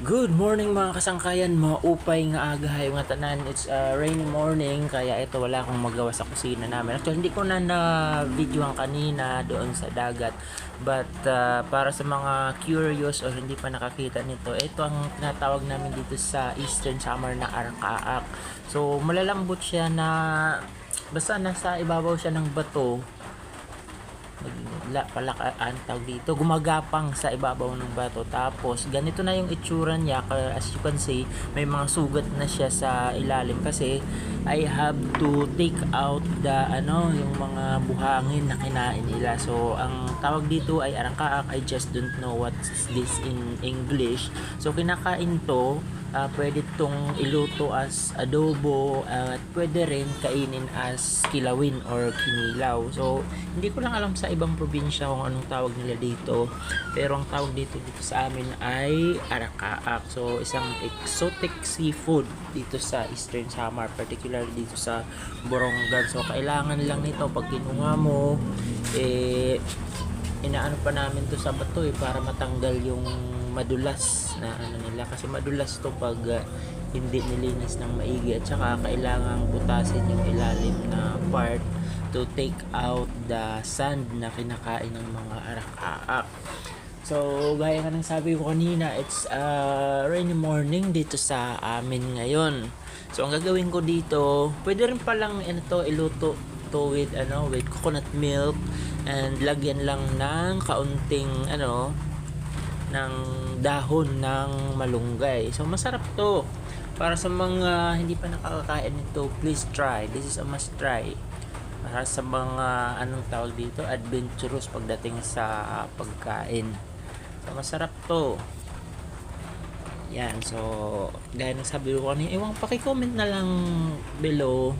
Good morning mga kasangkayan, mga upay nga agahay nga tanan. It's a rainy morning kaya ito wala akong magawa sa kusina namin. Actually hindi ko na na videoan kanina doon sa dagat. But uh, para sa mga curious or hindi pa nakakita nito, ito ang tinatawag namin dito sa Eastern Summer na Arkaak. So malalambot siya na basta nasa ibabaw siya ng bato la, palakaan tawag dito? Gumagapang sa ibabaw ng bato. Tapos ganito na yung itsura niya. As you can see may mga sugat na siya sa ilalim. Kasi I have to take out the ano yung mga buhangin na kinain nila. So ang tawag dito ay arangkaak. I just don't know what's this in English. So kinakain to ah, pwede tong iluto as adobo at pwede rin kainin as kilawin or kinilaw. So, hindi ko lang alam sa ibang probinsya kung anong tawag nila dito. Pero ang tawag dito dito sa amin ay arakaak. So, isang exotic seafood dito sa Eastern Samar, particularly dito sa Borongan. So, kailangan lang nito pag kinuha mo, eh, inaano pa namin to sa bato eh, para matanggal yung madulas na ano nila. Kasi madulas to pag uh, hindi nilinis ng maigi. At saka kailangang butasin yung ilalim na part to take out the sand na kinakain ng mga arak-aak. So, gaya nga ng sabi ko kanina, it's a rainy morning dito sa amin ngayon. So, ang gagawin ko dito, pwede rin palang ano to, iluto to with, ano, with coconut milk and lagyan lang ng kaunting, ano, ng dahon ng malunggay. So, masarap to. Para sa mga hindi pa nakakakain nito, please try. This is a must try. Para sa mga, anong tawag dito, adventurous pagdating sa pagkain. So, masarap to. Yan, so, gaya ng sabi ko kanina, ewan, pakicomment na lang below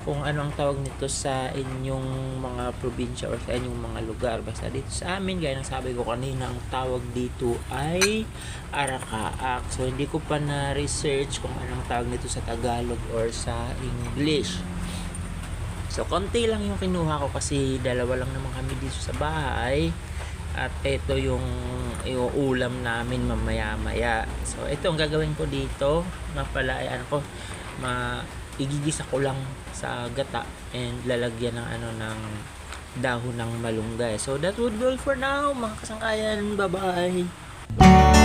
kung ano ang tawag nito sa inyong mga probinsya or sa inyong mga lugar. Basta dito sa amin, gaya ng sabi ko kanina, ang tawag dito ay Arakaak. So, hindi ko pa na-research kung anong tawag nito sa Tagalog or sa English. So, konti lang yung kinuha ko kasi dalawa lang naman kami dito sa bahay. At ito yung, yung ulam namin mamaya-maya. So, ito ang gagawin ko dito. Nga pala ay ano ko, ma igigisa ko lang sa gata and lalagyan ng ano ng dahon ng malunggay. So, that would be all for now, mga kasangkayan. Bye-bye!